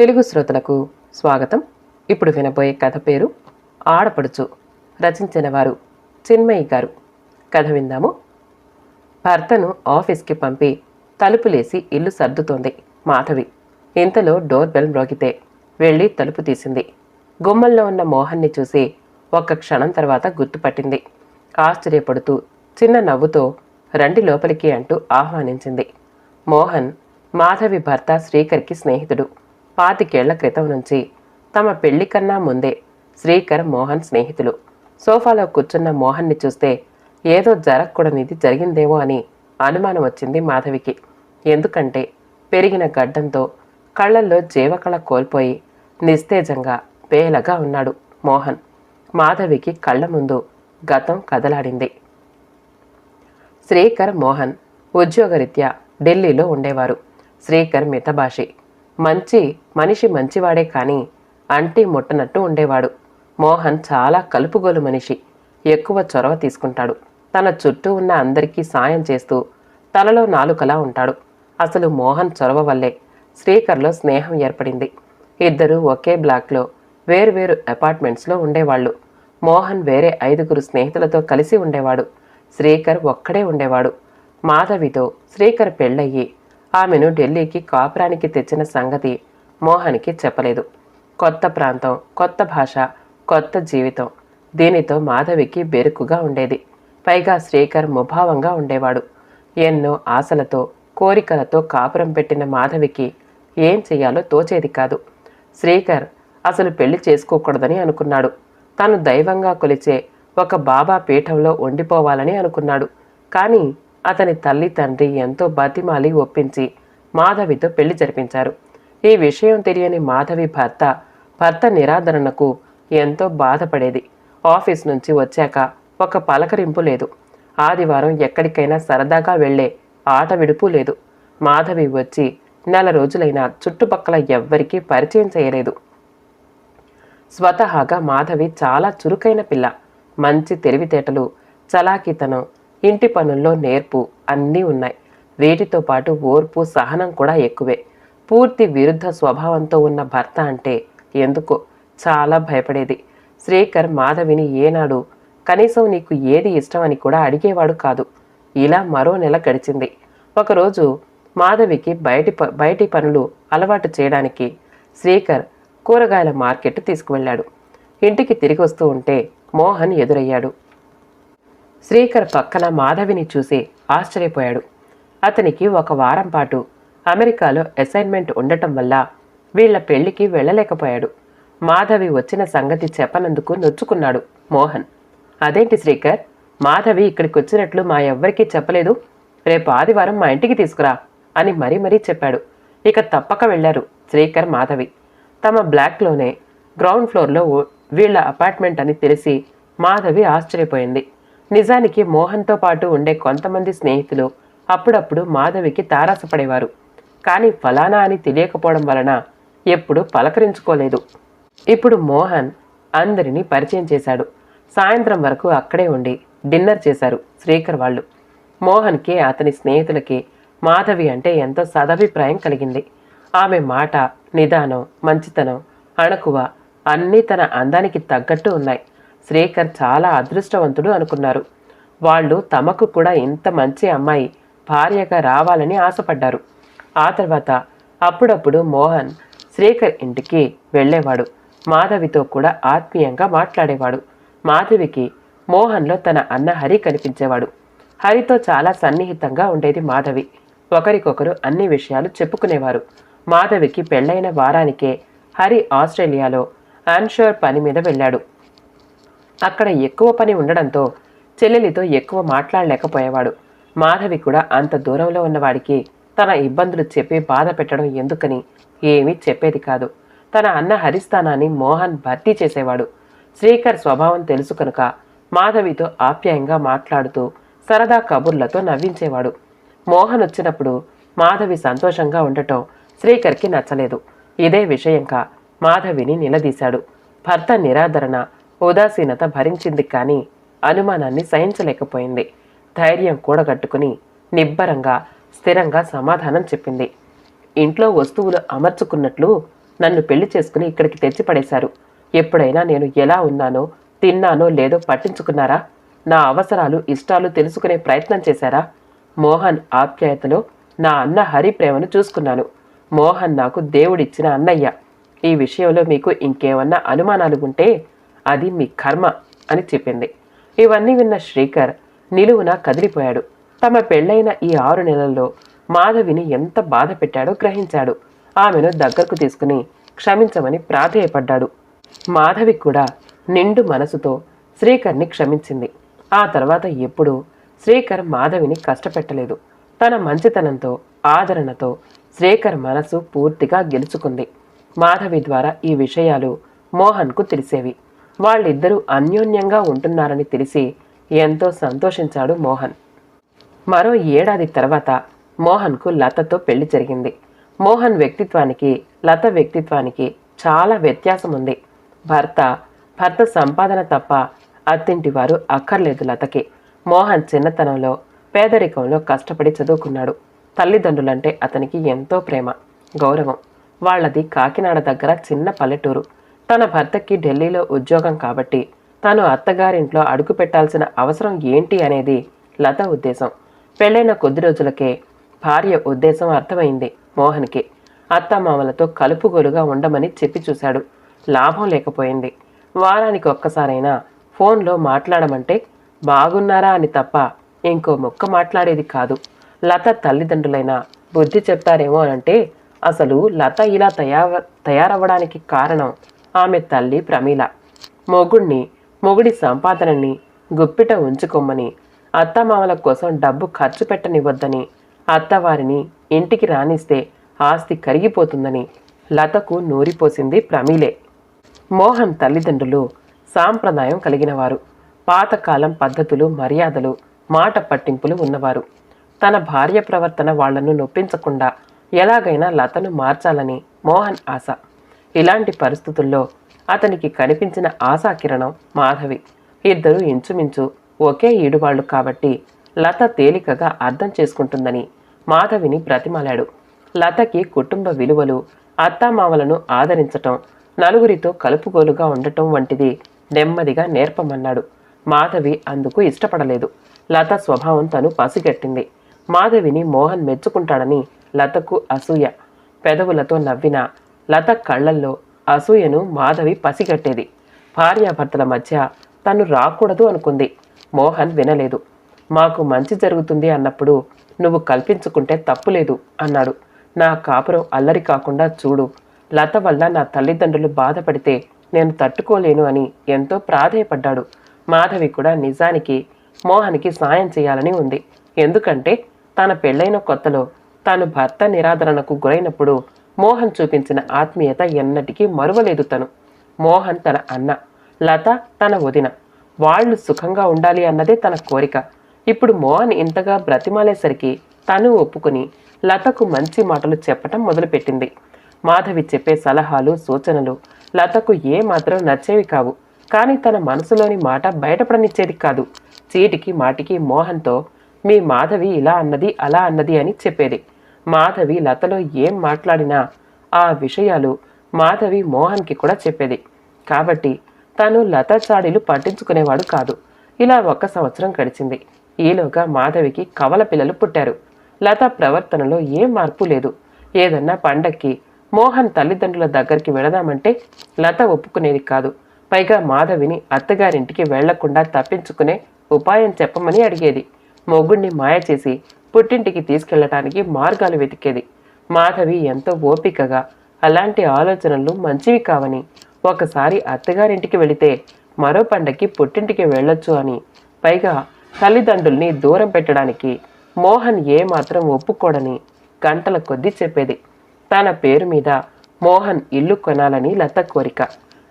తెలుగు శ్రోతలకు స్వాగతం. ఇప్పుడు వినబోయే కథ పేరు ఆడపడుచు రచించిన వారు చిన్మయి గారు. కథ విందాము. భర్తను ఆఫీస్కి పంపి తలుపులేసి ఇల్లు సర్దుతోంది మాధవి. ఇంతలో డోర్ బెల్ మ్రోగితే వెళ్ళి తలుపు తీసింది. గుమ్మల్లో ఉన్న మోహన్ని చూసి ఒక్క క్షణం తర్వాత గుర్తుపట్టింది. ఆశ్చర్యపడుతూ చిన్న నవ్వుతో రండి లోపలికి అంటూ ఆహ్వానించింది. మోహన్ మాధవి భర్త శ్రీకర్కి స్నేహితుడు. పాతికేళ్ళ క్రితం నుంచి తమ పెళ్ళి కన్నా ముందే శ్రీకర్ మోహన్ స్నేహితులు. సోఫాలో కూర్చున్న మోహన్ని చూస్తే ఏదో జరగకూడనిది జరిగిందేమో అని అనుమానం వచ్చింది మాధవికి. ఎందుకంటే పెరిగిన గడ్డంతో కళ్ళల్లో జీవకళ కోల్పోయి నిస్తేజంగా పేలగా ఉన్నాడు మోహన్. మాధవికి కళ్ళ ముందు గతం కదలాడింది. శ్రీకర్ మోహన్ ఉద్యోగరీత్యా ఢిల్లీలో ఉండేవారు. శ్రీకర్ మితభాషి. మంచి మనిషి మంచివాడే కానీ అంటి ముట్టనట్టు ఉండేవాడు. మోహన్ చాలా కలుపుగోలు మనిషి. ఎక్కువ చొరవ తీసుకుంటాడు. తన చుట్టూ ఉన్న అందరికీ సాయం చేస్తూ తలలో నాలుకలా ఉంటాడు. అసలు మోహన్ చొరవ వల్లే శ్రీకర్లో స్నేహం ఏర్పడింది. ఇద్దరు ఒకే బ్లాక్లో వేరువేరు అపార్ట్మెంట్స్లో ఉండేవాళ్ళు. మోహన్ వేరే ఐదుగురు స్నేహితులతో కలిసి ఉండేవాడు. శ్రీకర్ ఒక్కడే ఉండేవాడు. మాధవితో శ్రీకర్ పెళ్ళయ్యి ఆమెను ఢిల్లీకి కాపురానికి తెచ్చిన సంగతి మోహన్కి చెప్పలేదు. కొత్త ప్రాంతం కొత్త భాష కొత్త జీవితం. దీనితో మాధవికి బెరుకుగా ఉండేది. పైగా శ్రీకర్ ముభావంగా ఉండేవాడు. ఎన్నో ఆశలతో కోరికలతో కాపురం పెట్టిన మాధవికి ఏం చెయ్యాలో తోచేది కాదు. శ్రీకర్ అసలు పెళ్ళి చేసుకోకూడదని అనుకున్నాడు. తాను దైవంగా కొలిచే ఒక బాబా పీఠంలో ఉండిపోవాలని అనుకున్నాడు. కానీ అతని తల్లి తండ్రి ఎంతో బతిమాలి ఒప్పించి మాధవితో పెళ్ళి జరిపించారు. ఈ విషయం తెలియని మాధవి భర్త భర్త నిరాదరణకు ఎంతో బాధపడేది. ఆఫీస్ నుంచి వచ్చాక ఒక పలకరింపు లేదు. ఆదివారం ఎక్కడికైనా సరదాగా వెళ్ళే ఆట విడుపు లేదు. మాధవి వచ్చి నెల రోజులైనా చుట్టుపక్కల ఎవ్వరికీ పరిచయం చేయలేదు. స్వతహాగా మాధవి చాలా చురుకైన పిల్ల. మంచి తెలివితేటలు చలాకితనం ఇంటి పనుల్లో నేర్పు అన్నీ ఉన్నాయి. వీటితో పాటు ఓర్పు సహనం కూడా ఎక్కువే. పూర్తి విరుద్ధ స్వభావంతో ఉన్న భర్త అంటే ఎందుకో చాలా భయపడేది. శ్రీకర్ మాధవిని ఏనాడు కనీసం నీకు ఏది ఇష్టమని కూడా అడిగేవాడు కాదు. ఇలా మరో నెల గడిచింది. ఒకరోజు మాధవికి బయటి ప- బయటి పనులు అలవాటు చేయడానికి శ్రీకర్ కూరగాయల మార్కెట్ తీసుకువెళ్ళాడు. ఇంటికి తిరిగి వస్తూ ఉంటే మోహన్ ఎదురయ్యాడు. శ్రీకర్ పక్కన మాధవిని చూసి ఆశ్చర్యపోయాడు. అతనికి ఒక వారం పాటు అమెరికాలో అసైన్మెంట్ ఉండటం వల్ల వీళ్ళ పెళ్ళికి వెళ్ళలేకపోయాడు. మాధవి వచ్చిన సంగతి చెప్పనందుకు నొచ్చుకున్నాడు మోహన్. అదేంటి శ్రీకర్? మాధవి ఇక్కడికి వచ్చినట్లు మా ఎవ్వరికీ చెప్పలేదు. రేపు ఆదివారం మా ఇంటికి తీసుకురా అని మరీ మరీ చెప్పాడు. ఇక తప్పక వెళ్ళారు శ్రీకర్ మాధవి. తమ బ్లాక్లోనే గ్రౌండ్ ఫ్లోర్లో వీళ్ళ వీళ్ళ అపార్ట్మెంట్ అని తెలిసి మాధవి ఆశ్చర్యపోయింది. నిజానికి మోహన్తో పాటు ఉండే కొంతమంది స్నేహితులు అప్పుడప్పుడు మాధవికి తారాసపడేవారు. కానీ ఫలానా అని తెలియకపోవడం వలన ఎప్పుడూ పలకరించుకోలేదు. ఇప్పుడు మోహన్ అందరినీ పరిచయం చేశాడు. సాయంత్రం వరకు అక్కడే ఉండి డిన్నర్ చేశారు శ్రీకర్ వాళ్ళు. మోహన్కి అతని స్నేహితులకి మాధవి అంటే ఎంతో సదభిప్రాయం కలిగింది. ఆమె మాట నిదానం మంచితనం అణకువ అన్నీ తన అందానికి తగ్గట్టు ఉన్నాయి. శ్రీకర్ చాలా అదృష్టవంతుడు అనుకున్నారు. వాళ్ళు తమకు కూడా ఇంత మంచి అమ్మాయి భార్యగా రావాలని ఆశపడ్డారు. ఆ తర్వాత అప్పుడప్పుడు మోహన్ శ్రీకర్ ఇంటికి వెళ్ళేవాడు. మాధవితో కూడా ఆత్మీయంగా మాట్లాడేవాడు. మాధవికి మోహన్లో తన అన్న హరి కనిపించేవాడు. హరితో చాలా సన్నిహితంగా ఉండేది మాధవి. ఒకరికొకరు అన్ని విషయాలు చెప్పుకునేవారు. మాధవికి పెళ్ళైన వారానికే హరి ఆస్ట్రేలియాలో అన్షోర్ పని మీద వెళ్ళాడు. అక్కడ ఎక్కువ పని ఉండడంతో చెల్లెలితో ఎక్కువ మాట్లాడలేకపోయేవాడు. మాధవి కూడా అంత దూరంలో ఉన్నవాడికి తన ఇబ్బందులు చెప్పి బాధ పెట్టడం ఎందుకని ఏమీ చెప్పేది కాదు. తన అన్న హరిస్థానాన్ని మోహన్ భర్తీ చేసేవాడు. శ్రీకర్ స్వభావం తెలుసు కనుక మాధవితో ఆప్యాయంగా మాట్లాడుతూ సరదా కబుర్లతో నవ్వించేవాడు. మోహన్ వచ్చినప్పుడు మాధవి సంతోషంగా ఉండటం శ్రీకర్కి నచ్చలేదు. ఇదే విషయంగా మాధవిని నిలదీశాడు. భర్త నిరాదరణ ఉదాసీనత భరించింది కానీ అనుమానాన్ని సహించలేకపోయింది. ధైర్యం కూడగట్టుకుని నిబ్బరంగా స్థిరంగా సమాధానం చెప్పింది. ఇంట్లో వస్తువులు అమర్చుకున్నట్లు నన్ను పెళ్ళి చేసుకుని ఇక్కడికి తెచ్చిపడేశారు ఎప్పుడైనా నేను ఎలా ఉన్నానో తిన్నానో లేదో పట్టించుకున్నారా? నా అవసరాలు ఇష్టాలు తెలుసుకునే ప్రయత్నం చేశారా? మోహన్ ఆప్యాయతలో నా అన్న హరి ప్రేమను చూసుకున్నాను. మోహన్ నాకు దేవుడిచ్చిన అన్నయ్య. ఈ విషయంలో మీకు ఇంకేమన్నా అనుమానాలు ఉంటే అది మీ కర్మ అని చెప్పింది. ఇవన్నీ విన్న శ్రీకర్ నిలువున కదిలిపోయాడు. తమ పెళ్ళైన ఈ ఆరు నెలల్లో మాధవిని ఎంత బాధ పెట్టాడో గ్రహించాడు. ఆమెను దగ్గరకు తీసుకుని క్షమించమని ప్రాధేయపడ్డాడు. మాధవి కూడా నిండు మనసుతో శ్రీకర్ని క్షమించింది. ఆ తర్వాత ఎప్పుడూ శ్రీకర్ మాధవిని కష్టపెట్టలేదు. తన మంచితనంతో ఆదరణతో శ్రీకర్ మనసు పూర్తిగా గెలుచుకుంది. మాధవి ద్వారా ఈ విషయాలు మోహన్కు తెలిసేవి. వాళ్ళిద్దరూ అన్యోన్యంగా ఉంటున్నారని తెలిసి ఎంతో సంతోషించాడు మోహన్. మరో ఏడాది తర్వాత మోహన్కు లతతో పెళ్ళి జరిగింది. మోహన్ వ్యక్తిత్వానికి లత వ్యక్తిత్వానికి చాలా వ్యత్యాసం ఉంది. భర్త భర్త సంపాదన తప్ప అత్తింటి వారు అక్కర్లేదు లతకి. మోహన్ చిన్నతనంలో పేదరికంలో కష్టపడి చదువుకున్నాడు. తల్లిదండ్రులంటే అతనికి ఎంతో ప్రేమ గౌరవం. వాళ్ళది కాకినాడ దగ్గర చిన్న పల్లెటూరు. తన భర్తకి ఢిల్లీలో ఉద్యోగం కాబట్టి తను అత్తగారింట్లో అడుగు పెట్టాల్సిన అవసరం ఏంటి అనేది లత ఉద్దేశం. పెళ్ళైన కొద్ది రోజులకే భార్య ఉద్దేశం అర్థమైంది మోహన్కి. అత్తమామలతో కలుపుగోలుగా ఉండమని చెప్పి చూశాడు. లాభం లేకపోయింది. వారానికి ఒక్కసారైనా ఫోన్లో మాట్లాడమంటే బాగున్నారా అని తప్ప ఇంకో ముక్క మాట్లాడేది కాదు. లత తల్లిదండ్రులైనా బుద్ధి చెప్తారేమో అంటే అసలు లత ఇలా తయా తయారవ్వడానికి కారణం ఆమె తల్లి ప్రమీల. మొగుణ్ణి మొగుడి సంపాదనని గుప్పిట ఉంచుకోమని అత్తమామల కోసం డబ్బు ఖర్చు పెట్టనివ్వద్దని అత్తవారిని ఇంటికి రానిస్తే ఆస్తి కరిగిపోతుందని లతకు నూరిపోసింది ప్రమీలే. మోహన్ తల్లిదండ్రులు సాంప్రదాయం కలిగినవారు. పాతకాలం పద్ధతులు మర్యాదలు మాట పట్టింపులు ఉన్నవారు. తన భార్య ప్రవర్తన వాళ్ళను నొప్పించకుండా ఎలాగైనా లతను మార్చాలని మోహన్ ఆశ. ఇలాంటి పరిస్థితుల్లో అతనికి కనిపించిన ఆశాకిరణం మాధవి. ఇద్దరు ఇంచుమించు ఒకే ఈడువాళ్ళు కాబట్టి లత తేలికగా అర్థం చేసుకుంటుందని మాధవిని బ్రతిమాలాడు. లతకి కుటుంబ విలువలు అత్తామామలను ఆదరించటం నలుగురితో కలుపుగోలుగా ఉండటం వంటిది నెమ్మదిగా నేర్పమన్నాడు. మాధవి అందుకు ఇష్టపడలేదు. లత స్వభావం తను పసిగట్టింది. మాధవిని మోహన్ మెచ్చుకుంటాడని లతకు అసూయ. పెదవులతో నవ్విన లత కళ్ళల్లో అసూయను మాధవి పసిగట్టేది. భార్యాభర్తల మధ్య తను రాకూడదు అనుకుంది. మోహన్ వినలేదు. మాకు మంచి జరుగుతుంది అన్నప్పుడు నువ్వు కల్పించుకుంటే తప్పులేదు అన్నాడు. నా కాపురం అల్లరి కాకుండా చూడు. లత వల్ల నా తల్లిదండ్రులు బాధపడితే నేను తట్టుకోలేను అని ఎంతో ప్రాధేయపడ్డాడు. మాధవి కూడా నిజానికి మోహన్కి సాయం చేయాలని ఉంది. ఎందుకంటే తన పెళ్ళైన కొత్తలో తాను భర్త నిరాదరణకు గురైనప్పుడు మోహన్ చూపించిన ఆత్మీయత ఎన్నటికీ మరువలేదు తను. మోహన్ తన అన్న లత తన వదిన. వాళ్ళు సుఖంగా ఉండాలి అన్నదే తన కోరిక. ఇప్పుడు మోహన్ ఇంతగా బ్రతిమాలేసరికి తను ఒప్పుకుని లతకు మంచి మాటలు చెప్పటం మొదలుపెట్టింది. మాధవి చెప్పే సలహాలు సూచనలు లతకు ఏ మాత్రం నచ్చేవి కావు. కానీ తన మనసులోని మాట బయటపడనిచ్చేది కాదు. చీటికి మాటికి మోహన్తో మీ మాధవి ఇలా అన్నది అలా అన్నది అని చెప్పేది. మాధవి లతలో ఏం మాట్లాడినా ఆ విషయాలు మాధవి మోహన్కి కూడా చెప్పేది. కాబట్టి తను లత చాడీలు పట్టించుకునేవాడు కాదు. ఇలా ఒక్క సంవత్సరం గడిచింది. ఈలోగా మాధవికి కవల పిల్లలు పుట్టారు. లత ప్రవర్తనలో ఏ మార్పు లేదు. ఏదన్నా పండక్కి మోహన్ తల్లిదండ్రుల దగ్గరికి వెళదామంటే లత ఒప్పుకునేది కాదు. పైగా మాధవిని అత్తగారింటికి వెళ్ళకుండా తప్పించుకునే ఉపాయం చెప్పమని అడిగేది. మొగుణ్ణి మాయ చేసి పుట్టింటికి తీసుకెళ్ళటానికి మార్గాలు వెతికేది. మాధవి ఎంతో ఓపికగా అలాంటి ఆలోచనలు మంచివి కావని ఒకసారి అత్తగారింటికి వెళితే మరో పండక్కి పుట్టింటికి వెళ్ళొచ్చు అని పైగా తల్లిదండ్రుల్ని దూరం పెట్టడానికి మోహన్ ఏమాత్రం ఒప్పుకోడని గంటల కొద్దీ చెప్పేది. తన పేరు మీద మోహన్ ఇల్లు కొనాలని లత కోరిక.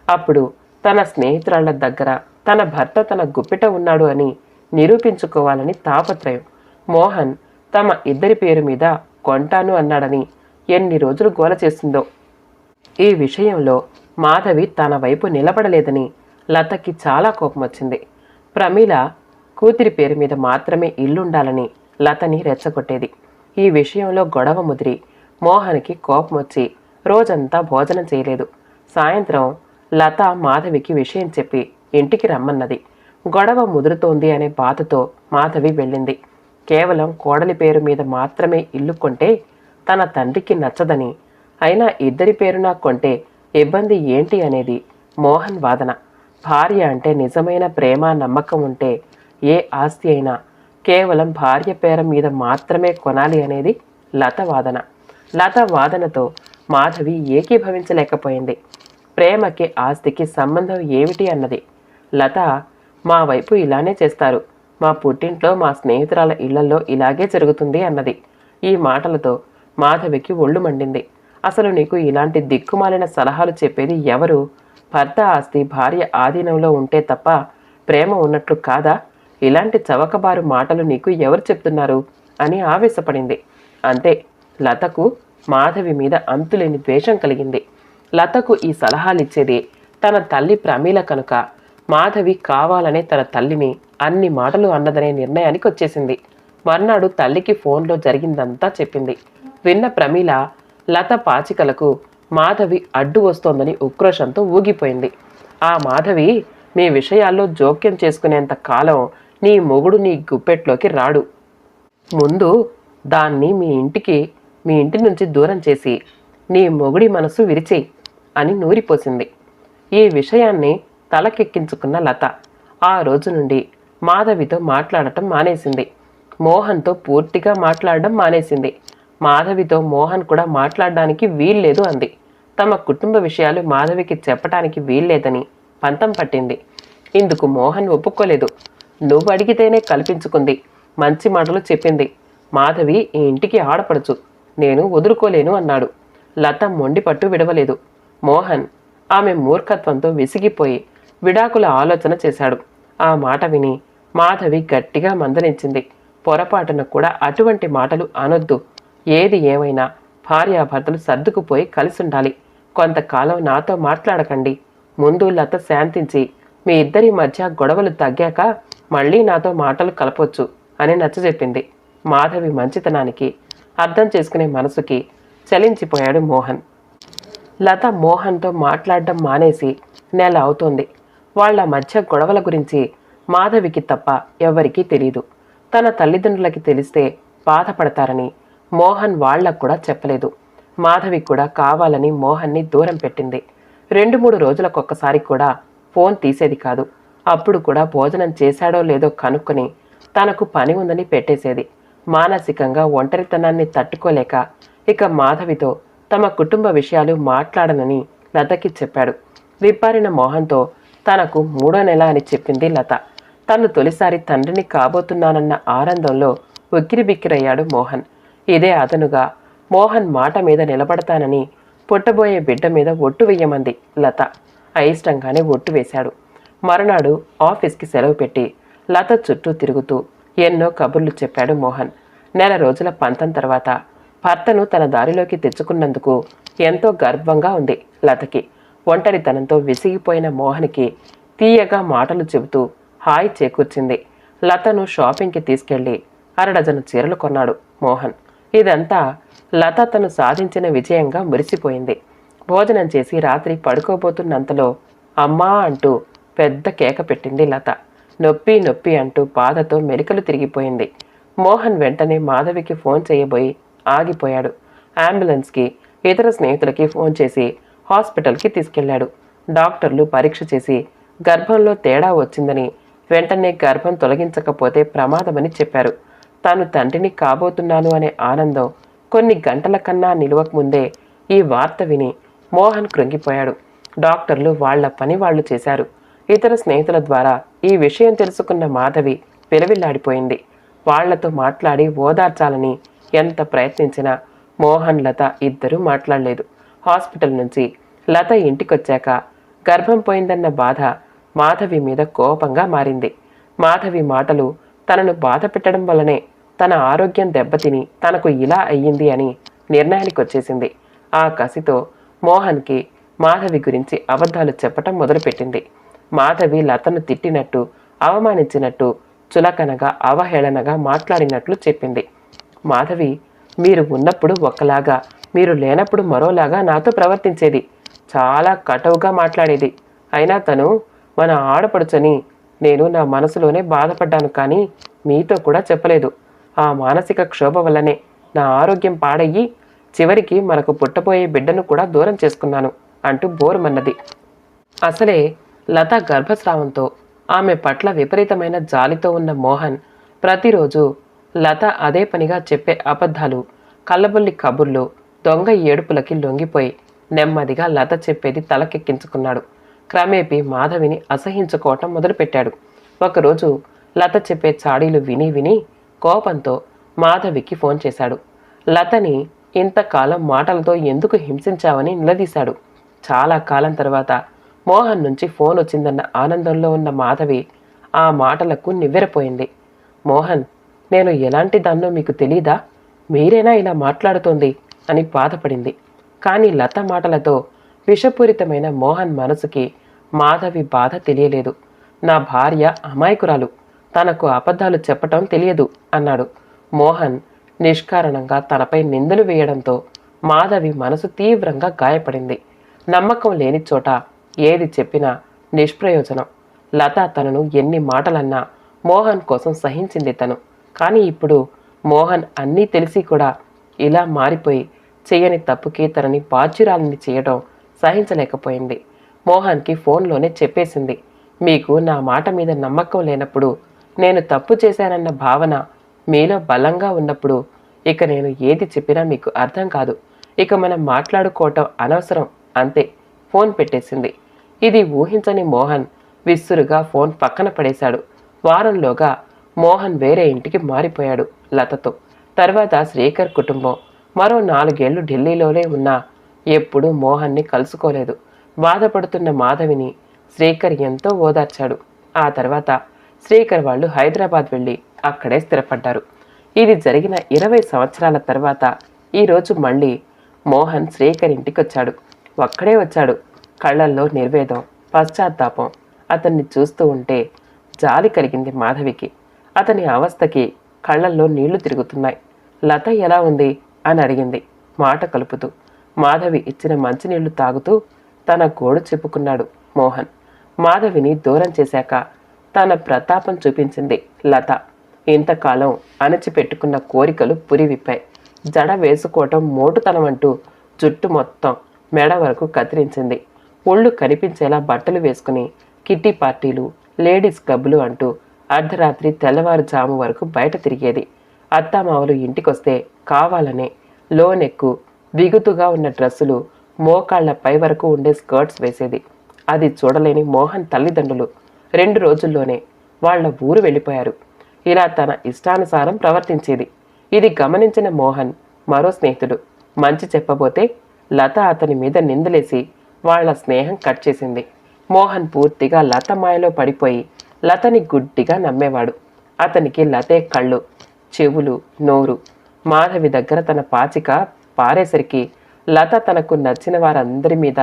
అప్పుడు తన స్నేహితురాళ్ళ దగ్గర తన భర్త తన గుప్పిట ఉన్నాడు అని నిరూపించుకోవాలని తాపత్రయం. మోహన్ తమ ఇద్దరి పేరు మీద కొంటాను అన్నాడని ఎన్ని రోజులు గోల చేసిందో. ఈ విషయంలో మాధవి తన వైపు నిలబడలేదని లతకి చాలా కోపం వచ్చింది ప్రమీల కూతురి పేరు మీద మాత్రమే ఇల్లుండాలని లతని రెచ్చగొట్టేది. ఈ విషయంలో గొడవ ముదిరి మోహన్కి కోపం వచ్చి రోజంతా భోజనం చేయలేదు. సాయంత్రం లత మాధవికి విషయం చెప్పి ఇంటికి రమ్మన్నది. గొడవ ముదురుతోంది అనే బాధతో మాధవి వెళ్ళింది. కేవలం కోడలి పేరు మీద మాత్రమే ఇల్లు కొంటే తన తండ్రికి నచ్చదని అయినా ఇద్దరి పేరున కొంటే ఇబ్బంది ఏంటి అనేది మోహన్ వాదన. భార్య అంటే నిజమైన ప్రేమ నమ్మకం ఉంటే ఏ ఆస్తి అయినా కేవలం భార్య పేర మీద మాత్రమే కొనాలి అనేది లత వాదన. లత వాదనతో మాధవి ఏకీభవించలేకపోయింది. ప్రేమకి ఆస్తికి సంబంధం ఏమిటి అన్నది లత మా వైపు ఇలానే చేస్తారు. మా పుట్టింట్లో మా స్నేహితురాల ఇళ్ళలో ఇలాగే జరుగుతుంది అన్నది. ఈ మాటలతో మాధవికి ఒళ్ళు మండింది. అసలు నీకు ఇలాంటి దిక్కుమాలిన సలహాలు చెప్పేది ఎవరు? భర్త ఆస్తి భార్య ఆధీనంలో ఉంటే తప్ప ప్రేమ ఉన్నట్లు కాదా? ఇలాంటి చవకబారు మాటలు నీకు ఎవరు చెప్తున్నారు? అని ఆవేశపడింది. అంతే లతకు మాధవి మీద అంతులేని ద్వేషం కలిగింది. లతకు ఈ సలహాలిచ్చేది తన తల్లి ప్రమీల కనుక. మాధవి కావాలనే తన తల్లిని అన్ని మాటలు అన్నదనే నిర్ణయానికి వచ్చేసింది. మర్నాడు తల్లికి ఫోన్లో జరిగిందంతా చెప్పింది. విన్న ప్రమీల లత పాచికలకు మాధవి అడ్డు వస్తోందని ఉక్రోషంతో ఊగిపోయింది. ఆ మాధవి మీ విషయాల్లో జోక్యం చేసుకునేంత కాలం నీ మొగుడు నీ గుప్పెట్లోకి రాడు. ముందు దాన్ని మీ ఇంటికి మీ ఇంటి నుంచి దూరం చేసి నీ మొగుడి మనసు విరిచేయి అని నూరిపోసింది. ఈ విషయాన్ని తలకెక్కించుకున్న లత. ఆ రోజు నుండి మాధవితో మాట్లాడటం మానేసింది. మోహన్తో పూర్తిగా మాట్లాడడం మానేసింది. మాధవితో మోహన్ కూడా మాట్లాడడానికి వీల్లేదు అంది. తమ కుటుంబ విషయాలు మాధవికి చెప్పటానికి వీల్లేదని పంతం పట్టింది. ఇందుకు మోహన్ ఒప్పుకోలేదు. నువ్వు అడిగితేనే కల్పించుకుంది. మంచి మాటలు చెప్పింది. మాధవి ఈ ఇంటికి ఆడపడచ్చు నేను వదులుకోలేను అన్నాడు. లత మొండి పట్టు విడవలేదు. మోహన్ ఆమె మూర్ఖత్వంతో విసిగిపోయి విడాకుల ఆలోచన చేశాడు. ఆ మాట విని మాధవి గట్టిగా మందలించింది. పొరపాటున కూడా అటువంటి మాటలు అనొద్దు. ఏది ఏమైనా భార్యాభర్తలు సర్దుకుపోయి కలిసుండాలి. కొంతకాలం నాతో మాట్లాడకండి. ముందు లత శాంతించి మీ ఇద్దరి మధ్య గొడవలు తగ్గాక మళ్ళీ నాతో మాటలు కలపొచ్చు అని నచ్చజెప్పింది. మాధవి మంచితనానికి అర్థం చేసుకునే మనసుకి చలించిపోయాడు మోహన్. లత మోహన్తో మాట్లాడడం మానేసి నెల అవుతోంది. వాళ్ళ మధ్య గొడవల గురించి మాధవికి తప్ప ఎవరికీ తెలియదు తన తల్లిదండ్రులకి తెలిస్తే బాధపడతారని మోహన్ వాళ్ళకు కూడా చెప్పలేదు. మాధవి కూడా కావాలని మోహన్ని దూరం పెట్టింది. రెండు మూడు రోజులకొక్కసారి కూడా ఫోన్ తీసేది కాదు. అప్పుడు కూడా భోజనం చేశాడో లేదో కనుక్కొని తనకు పని ఉందని పెట్టేసేది. మానసికంగా ఒంటరితనాన్ని తట్టుకోలేక ఇక మాధవితో తమ కుటుంబ విషయాలు మాట్లాడనని లతకి చెప్పాడు. విప్పారిన మోహన్తో తనకు మూడో నెల అని చెప్పింది లత. తను తొలిసారి తండ్రిని కాబోతున్నానన్న ఆనందంలో ఉక్కిరిబిక్కిరయ్యాడు మోహన్. ఇదే అదనుగా మోహన్ మాట మీద నిలబడతానని పుట్టబోయే బిడ్డ మీద ఒట్టు వేయమంది లత. అయిష్టంగానే ఒట్టు వేశాడు. మరునాడు ఆఫీస్కి సెలవు పెట్టి లత చుట్టూ తిరుగుతూ ఎన్నో కబుర్లు చెప్పాడు మోహన్. నెల రోజుల పంతం తర్వాత భర్తను తన దారిలోకి తెచ్చుకున్నందుకు ఎంతో గర్వంగా ఉంది లతకి. ఒంటరితనంతో విసిగిపోయిన మోహన్కి తీయగా మాటలు చెబుతూ హాయ్ చేకూర్చింది. లతను షాపింగ్కి తీసుకెళ్ళి అరడజను చీరలు కొన్నాడు మోహన్. ఇదంతా లత తను సాధించిన విజయంగా మురిసిపోయింది. భోజనం చేసి రాత్రి పడుకోబోతున్నంతలో అమ్మా అంటూ పెద్ద కేక పెట్టింది లత. నొప్పి నొప్పి అంటూ బాధతో మెలికలు తిరిగిపోయింది. మోహన్ వెంటనే మాధవికి ఫోన్ చేయబోయి ఆగిపోయాడు. అంబులెన్స్కి ఇతర స్నేహితులకి ఫోన్ చేసి హాస్పిటల్కి తీసుకెళ్ళాడు. డాక్టర్లు పరీక్ష చేసి గర్భంలో తేడా వచ్చిందని వెంటనే గర్భం తొలగించకపోతే ప్రమాదమని చెప్పారు. తాను తండ్రిని కాబోతున్నాను అనే ఆనందం కొన్ని గంటల కన్నా నిలవకముందే ఈ వార్త విని మోహన్ కృంగిపోయాడు. డాక్టర్లు వాళ్ళ పని వాళ్ళు చేశారు. ఇతర స్నేహితుల ద్వారా ఈ విషయం తెలుసుకున్న మాధవి విలవిల్లాడిపోయింది. వాళ్ళతో మాట్లాడి ఓదార్చాలని ఎంత ప్రయత్నించినా మోహన్ లత ఇద్దరూ మాట్లాడలేదు. హాస్పిటల్ నుంచి లత ఇంటికొచ్చాక గర్భం పోయిందన్న బాధ మాధవి మీద కోపంగా మారింది. మాధవి మాటలు తనను బాధ పెట్టడం వల్లనే తన ఆరోగ్యం దెబ్బతిని తనకు ఇలా అయ్యింది అని నిర్ణయానికి వచ్చేసింది ఆ కసితో మోహన్కి మాధవి గురించి అబద్ధాలు చెప్పటం మొదలుపెట్టింది. మాధవి లతను తిట్టినట్టు అవమానించినట్టు చులకనగా అవహేళనగా మాట్లాడినట్లు చెప్పింది. మాధవి మీరు ఉన్నప్పుడు ఒకలాగా మీరు లేనప్పుడు మరోలాగా నాతో ప్రవర్తించేది. చాలా కటవుగా మాట్లాడేది. అయినా తను మన ఆడపడుచని నేను నా మనసులోనే బాధపడ్డాను కానీ మీతో కూడా చెప్పలేదు. ఆ మానసిక క్షోభ వల్లనే నా ఆరోగ్యం పాడయ్యి చివరికి మనకు పుట్టబోయే బిడ్డను కూడా దూరం చేసుకున్నాను అంటూ బోరుమన్నది. అసలే లత గర్భస్రావంతో ఆమె పట్ల విపరీతమైన జాలితో ఉన్న మోహన్ ప్రతిరోజు లత అదే పనిగా చెప్పే అబద్ధాలు. కళ్ళబొల్లి కబుర్లు దొంగ ఏడుపులకి లొంగిపోయి నెమ్మదిగా లత చెప్పేది తలకెక్కించుకున్నాడు. క్రమేపీ మాధవిని అసహించుకోవటం మొదలుపెట్టాడు. ఒకరోజు లత చెప్పే చాడీలు విని విని కోపంతో మాధవికి ఫోన్ చేశాడు. లతని ఇంతకాలం మాటలతో ఎందుకు హింసించావని నిలదీశాడు. చాలా కాలం తర్వాత మోహన్ నుంచి ఫోన్ వచ్చిందన్న ఆనందంలో ఉన్న మాధవి ఆ మాటలకు నివ్వెరపోయింది. మోహన్ నేను ఎలాంటి దాన్నో మీకు తెలీదా? మీరేనా ఇలా మాట్లాడుతోంది? అని బాధపడింది. కానీ లత మాటలతో విషపూరితమైన మోహన్ మనసుకి మాధవి బాధ తెలియలేదు. నా భార్య అమాయకురాలు. తనకు అబద్ధాలు చెప్పటం తెలియదు అన్నాడు. మోహన్ నిష్కారణంగా తనపై నిందలు వేయడంతో మాధవి మనసు తీవ్రంగా గాయపడింది. నమ్మకం లేని చోట ఏది చెప్పినా నిష్ప్రయోజనం. లత తనను ఎన్ని మాటలన్నా మోహన్ కోసం సహించింది తను. కానీ ఇప్పుడు మోహన్ అన్నీ తెలిసి కూడా ఇలా మారిపోయి చేయని తప్పుకి తనని బాధ్యురాలని చేయడం సహించలేకపోయింది. మోహన్కి ఫోన్లోనే చెప్పేసింది మీకు నా మాట మీద నమ్మకం లేనప్పుడు నేను తప్పు చేశానన్న భావన మీలో బలంగా ఉన్నప్పుడు ఇక నేను ఏది చెప్పినా మీకు అర్థం కాదు. ఇక మనం మాట్లాడుకోవటం అనవసరం అంతే ఫోన్ పెట్టేసింది. ఇది ఊహించని మోహన్ విస్తురుగా ఫోన్ పక్కన పడేశాడు. వారంలోగా మోహన్ వేరే ఇంటికి మారిపోయాడు లతతో. తర్వాత శ్రీకర్ కుటుంబం. మరో నాలుగేళ్ళు ఢిల్లీలోనే ఉన్నా ఎప్పుడూ మోహన్ని కలుసుకోలేదు. బాధపడుతున్న మాధవిని శ్రీకర్ ఎంతో ఓదార్చాడు. ఆ తర్వాత శ్రీకర్ వాళ్ళు హైదరాబాద్ వెళ్ళి అక్కడే స్థిరపడ్డారు. ఇది జరిగిన ఇరవై సంవత్సరాల తర్వాత ఈరోజు మళ్ళీ మోహన్ శ్రీకర్ ఇంటికి వచ్చాడు ఒక్కడే వచ్చాడు. కళ్ళల్లో నిర్వేదం పశ్చాత్తాపం. అతన్ని చూస్తూ ఉంటే జాలి కలిగింది మాధవికి. అతని అవస్థకి కళ్ళల్లో నీళ్ళు తిరుగుతున్నాయి. లత ఎలా ఉంది? అని అడిగింది. మాట కలుపుతూ. మాధవి ఇచ్చిన మంచినీళ్ళు తాగుతూ తన గోడు చెప్పుకున్నాడు మోహన్. మాధవిని దూరం చేశాక తన ప్రతాపం చూపించింది లత. ఇంతకాలం అణచిపెట్టుకున్న కోరికలు పురివిప్పాయి. జడ వేసుకోవటం మోటుతనం అంటూ జుట్టు మొత్తం మెడ వరకు కత్తిరించింది. ఒళ్ళు కనిపించేలా బట్టలు వేసుకుని కిట్టి పార్టీలు లేడీస్ క్లబ్లు అంటూ అర్ధరాత్రి తెల్లవారుజాము వరకు బయట తిరిగేది. అత్తామావలు ఇంటికొస్తే కావాలనే లోనెక్కు బిగుతుగా ఉన్న డ్రెస్సులు మోకాళ్ళపై వరకు ఉండే స్కర్ట్స్ వేసేది. అది చూడలేని మోహన్ తల్లిదండ్రులు. రెండు రోజుల్లోనే వాళ్ళ ఊరు వెళ్ళిపోయారు. ఇలా తన ఇష్టానుసారం ప్రవర్తించేది. ఇది గమనించిన మోహన్ మరో స్నేహితుడు. మంచి చెప్పబోతే లత అతని మీద నిందలేసి వాళ్ళ స్నేహం కట్ చేసింది. మోహన్ పూర్తిగా లత మాయలో పడిపోయి లతని గుడ్డిగా నమ్మేవాడు. అతనికి లతే కళ్ళు చెవులు నోరు. మాధవి దగ్గర తన పాచిక పారేసరికి లత తనకు నచ్చిన వారందరి మీద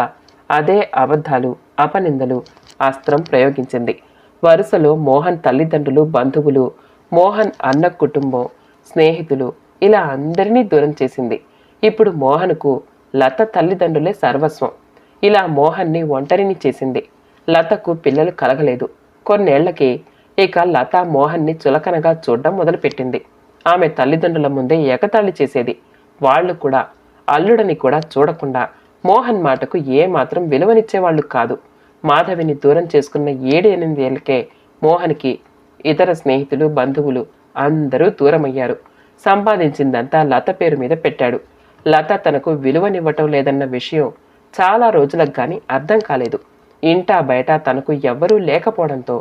అదే అబద్ధాలు అపనిందలు అస్త్రం ప్రయోగించింది. వరుసలో మోహన్ తల్లిదండ్రులు బంధువులు మోహన్ అన్న కుటుంబం స్నేహితులు ఇలా అందరినీ దూరం చేసింది. ఇప్పుడు మోహన్కు లత తల్లిదండ్రులే సర్వస్వం. ఇలా మోహన్ని ఒంటరిని చేసింది. లతకు పిల్లలు కలగలేదు. కొన్నేళ్ళకి ఇక లత మోహన్ని చులకనగా చూడడం మొదలుపెట్టింది. ఆమె తల్లిదండ్రుల ముందే ఎగతాళి చేసేది. వాళ్ళు కూడా అల్లుడని కూడా చూడకుండా మోహన్ మాటకు ఏ మాత్రం విలువనిచ్చేవాళ్ళు కాదు. మాధవిని దూరం చేసుకున్న ఏడు ఎనిమిది ఏళ్ళకే మోహన్కి ఇతర స్నేహితులు బంధువులు అందరూ దూరమయ్యారు. సంపాదించిందంతా లత పేరు మీద పెట్టాడు. లత తనకు విలువనివ్వటం లేదన్న విషయం చాలా రోజులకు కానీ అర్థం కాలేదు. ఇంటా బయట తనకు ఎవ్వరూ లేకపోవడంతో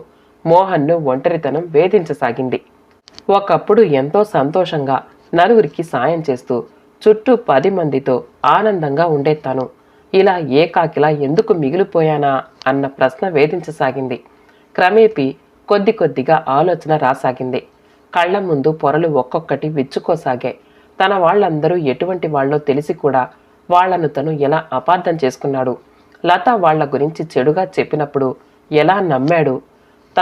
మోహన్ను ఒంటరితనం వేధించసాగింది. ఒకప్పుడు ఎంతో సంతోషంగా నలుగురికి సాయం చేస్తూ చుట్టూ పది మందితో ఆనందంగా ఉండే తను. ఇలా ఏకాకిలా ఎందుకు మిగిలిపోయానా అన్న ప్రశ్న వేధించసాగింది. క్రమేపీ కొద్ది కొద్దిగా ఆలోచన రాసాగింది. కళ్ళ ముందు పొరలు ఒక్కొక్కటి విచ్చుకోసాగాయి. తన వాళ్ళందరూ ఎటువంటి వాళ్ళో తెలిసి కూడా వాళ్ళను తను ఎలా అపార్థం చేసుకున్నాడు? లత వాళ్ళ గురించి చెడుగా చెప్పినప్పుడు ఎలా నమ్మాడు?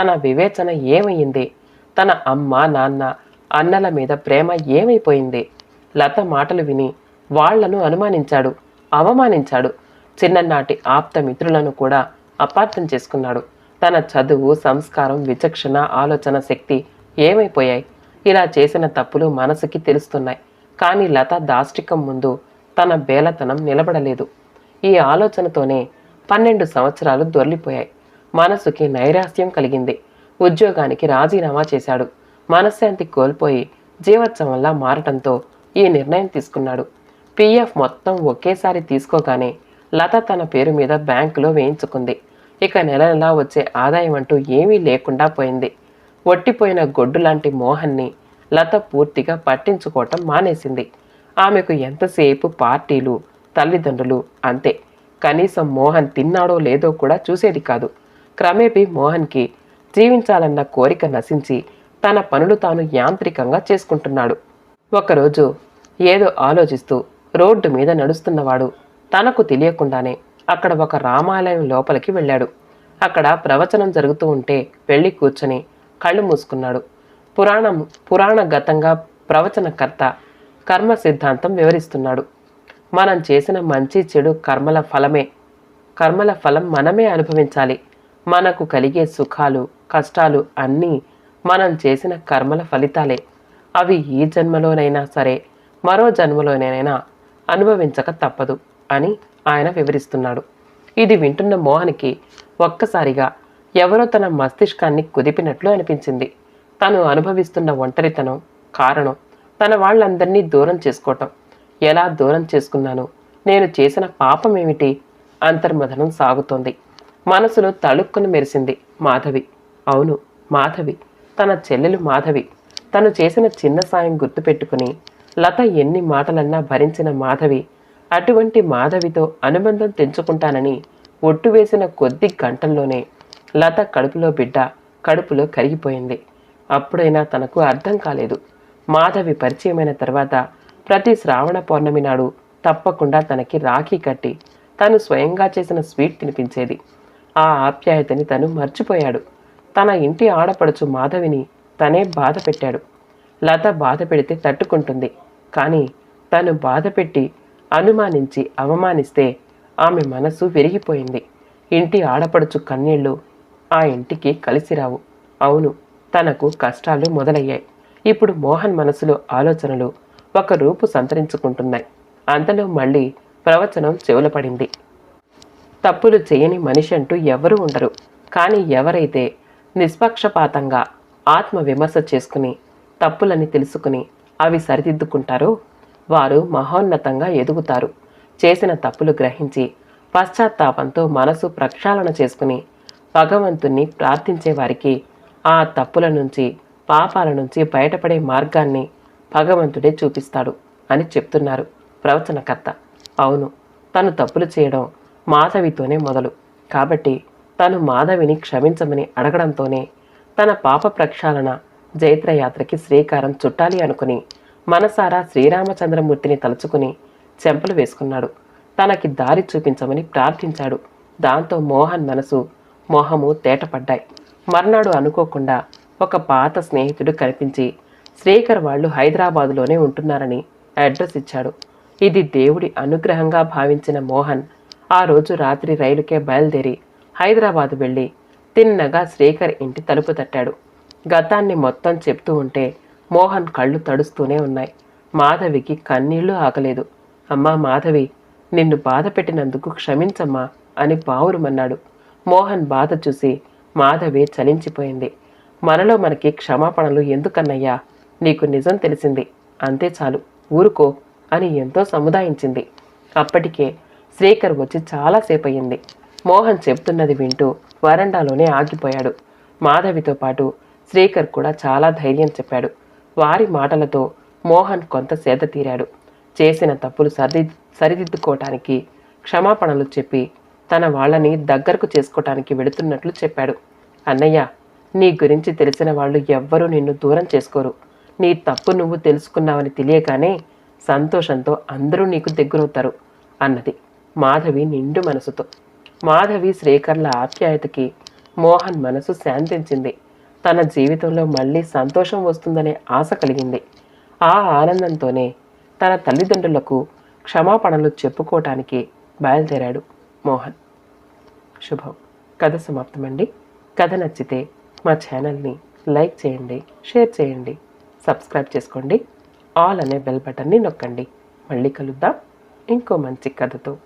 తన వివేచన ఏమైంది తన అమ్మ నాన్న అన్నల మీద ప్రేమ ఏమైపోయింది? లత మాటలు విని వాళ్ళను అనుమానించాడు అవమానించాడు. చిన్ననాటి ఆప్త మిత్రులను కూడా అపార్థం చేసుకున్నాడు. తన చదువు సంస్కారం విచక్షణ ఆలోచన శక్తి ఏమైపోయాయి? ఇలా చేసిన తప్పులు మనసుకి తెలుస్తున్నాయి. కానీ లత దాష్టికం ముందు తన బేలతనం నిలబడలేదు. ఈ ఆలోచనతోనే పన్నెండు సంవత్సరాలు దొర్లిపోయాయి. మనసుకి నైరాస్యం కలిగింది. ఉద్యోగానికి రాజీనామా చేశాడు. మనశ్శాంతి కోల్పోయి జీవోత్సవంలా మారటంతో ఈ నిర్ణయం తీసుకున్నాడు. పీఎఫ్ మొత్తం ఒకేసారి తీసుకోగానే లత తన పేరు మీద బ్యాంకులో వేయించుకుంది. ఇక నెల నెలా వచ్చే ఆదాయం అంటూ ఏమీ లేకుండా పోయింది. ఒట్టిపోయిన గొడ్డు లాంటి మోహన్ని లత పూర్తిగా పట్టించుకోవటం మానేసింది. ఆమెకు ఎంతసేపు పార్టీలు తల్లిదండ్రులు అంతే. కనీసం మోహన్ తిన్నాడో లేదో కూడా చూసేది కాదు. క్రమేపీ మోహన్కి జీవించాలన్న కోరిక నశించి తన పనులు తాను యాంత్రికంగా చేసుకుంటున్నాడు. ఒకరోజు ఏదో ఆలోచిస్తూ రోడ్డు మీద నడుస్తున్నవాడు తనకు తెలియకుండానే అక్కడ ఒక రామాలయం లోపలికి వెళ్ళాడు. అక్కడ ప్రవచనం జరుగుతూ ఉంటే వెళ్ళి కూర్చొని కళ్ళు మూసుకున్నాడు. పురాణం పురాణగతంగా ప్రవచనకర్త కర్మ సిద్ధాంతం వివరిస్తున్నాడు. మనం చేసిన మంచి చెడు కర్మల ఫలమే. కర్మల ఫలం మనమే అనుభవించాలి. మనకు కలిగే సుఖాలు కష్టాలు అన్నీ మనం చేసిన కర్మల ఫలితాలే. అవి ఈ జన్మలోనైనా సరే మరో జన్మలోనైనా అనుభవించక తప్పదు అని ఆయన వివరిస్తున్నాడు. ఇది వింటున్న మోహన్కి ఒక్కసారిగా ఎవరో తన మస్తిష్కాన్ని కుదిపినట్లు అనిపించింది. తను అనుభవిస్తున్న ఒంటరితనం కారణం తన వాళ్ళందరినీ దూరం చేసుకోవటం. ఎలా దూరం చేసుకున్నాను నేను చేసిన పాపం ఏమిటి అంతర్మథనం సాగుతోంది. మనసులో తళుక్కును మెరిసింది మాధవి. అవును మాధవి. తన చెల్లెలు మాధవి. తను చేసిన చిన్న సాయం గుర్తుపెట్టుకుని లత ఎన్ని మాటలన్నా భరించిన మాధవి అటువంటి మాధవితో అనుబంధం తెంచుకుంటానని ఒట్టు వేసిన కొద్ది గంటల్లోనే లత కడుపులో బిడ్డ కడుపులో కరిగిపోయింది. అప్పుడైనా తనకు అర్థం కాలేదు. మాధవి పరిచయమైన తర్వాత ప్రతి శ్రావణ పౌర్ణమి నాడు తప్పకుండా తనకి రాఖీ కట్టి తను స్వయంగా చేసిన స్వీట్ తినిపించేది. ఆ ఆప్యాయతని తను మర్చిపోయాడు. తన ఇంటి ఆడపడుచు మాధవిని తనే బాధ పెట్టాడు. లత బాధ పెడితే తట్టుకుంటుంది. కానీ తను బాధ పెట్టి అనుమానించి అవమానిస్తే ఆమె మనసు విరిగిపోయింది. ఇంటి ఆడపడుచు కన్నీళ్ళు ఆ ఇంటికి కలిసిరావు అవును తనకు కష్టాలు మొదలయ్యాయి. ఇప్పుడు మోహన్ మనసులో ఆలోచనలు ఒక రూపు సంతరించుకుంటున్నాయి. అంతలో మళ్ళీ ప్రవచనం చెవుల పడింది తప్పులు చేయని మనిషి అంటూ ఎవరూ ఉండరు. కానీ ఎవరైతే నిష్పక్షపాతంగా ఆత్మ విమర్శ చేసుకుని తప్పులని తెలుసుకుని అవి సరిదిద్దుకుంటారో వారు మహోన్నతంగా ఎదుగుతారు. చేసిన తప్పులు గ్రహించి పశ్చాత్తాపంతో మనసు ప్రక్షాళన చేసుకుని భగవంతుణ్ణి ప్రార్థించే వారికి ఆ తప్పుల నుంచి పాపాల నుంచి బయటపడే మార్గాన్ని భగవంతుడే చూపిస్తాడు అని చెప్తున్నారు ప్రవచనకర్త. అవును తను తప్పులు చేయడం మాధవితోనే మొదలు. కాబట్టి తను మాధవిని క్షమించమని అడగడంతోనే తన పాప ప్రక్షాళన జైత్రయాత్రకి శ్రీకారం చుట్టాలి అనుకుని మనసారా శ్రీరామచంద్రమూర్తిని తలుచుకుని చెంపలు వేసుకున్నాడు. తనకి దారి చూపించమని ప్రార్థించాడు. దాంతో మోహన్ మనసు మోహము తేటపడ్డాయి. మర్నాడు అనుకోకుండా ఒక పాత స్నేహితుడు కనిపించి శ్రీకర్ వాళ్ళు హైదరాబాదులోనే ఉంటున్నారని అడ్రస్ ఇచ్చాడు. ఇది దేవుడి అనుగ్రహంగా భావించిన మోహన్. ఆ రోజు రాత్రి రైలుకే బయలుదేరి హైదరాబాద్ వెళ్ళి తిన్నగా శ్రీకర్ ఇంటి తలుపు తట్టాడు. గతాన్ని మొత్తం చెప్తూ ఉంటే మోహన్ కళ్ళు తడుస్తూనే ఉన్నాయి. మాధవికి కన్నీళ్ళు ఆగలేదు. అమ్మా మాధవి నిన్ను బాధ పెట్టినందుకు క్షమించమ్మా అని పావురుమన్నాడు. మోహన్ బాధ చూసి మాధవి చలించిపోయింది. మనలో మనకి క్షమాపణలు ఎందుకన్నయ్యా? నీకు నిజం తెలిసింది. అంతే చాలు. ఊరుకో అని ఎంతో సముదాయించింది. అప్పటికే శ్రీకర్ వచ్చి చాలాసేపు అయ్యింది మోహన్ చెప్తున్నది వింటూ వరండాలోనే ఆగిపోయాడు. మాధవితో పాటు శ్రీకర్ కూడా చాలా ధైర్యం చెప్పాడు. వారి మాటలతో మోహన్ కొంత సేద తీరాడు. చేసిన తప్పులు సరిది సరిదిద్దుకోవటానికి క్షమాపణలు చెప్పి తన వాళ్ళని దగ్గరకు చేసుకోవటానికి వెళుతున్నట్లు చెప్పాడు. అన్నయ్య నీ గురించి తెలిసిన వాళ్ళు ఎవ్వరూ నిన్ను దూరం చేసుకోరు. నీ తప్పు నువ్వు తెలుసుకున్నావని తెలియగానే సంతోషంతో అందరూ నీకు దగ్గరవుతారు అన్నది మాధవి నిండు మనసుతో. మాధవి శ్రీకర్ల ఆప్యాయతకి మోహన్ మనసు శాంతించింది. తన జీవితంలో మళ్ళీ సంతోషం వస్తుందనే ఆశ కలిగింది. ఆ ఆనందంతోనే తన తల్లిదండ్రులకు క్షమాపణలు చెప్పుకోవటానికి బయలుదేరాడు మోహన్. శుభం. కథ సమాప్తమండి. కథ నచ్చితే మా ఛానల్ని లైక్ చేయండి షేర్ చేయండి. సబ్స్క్రైబ్ చేసుకోండి. ఆల్ అనే బెల్ బటన్ని నొక్కండి. మళ్ళీ కలుద్దాం. ఇంకో మంచి కథతో.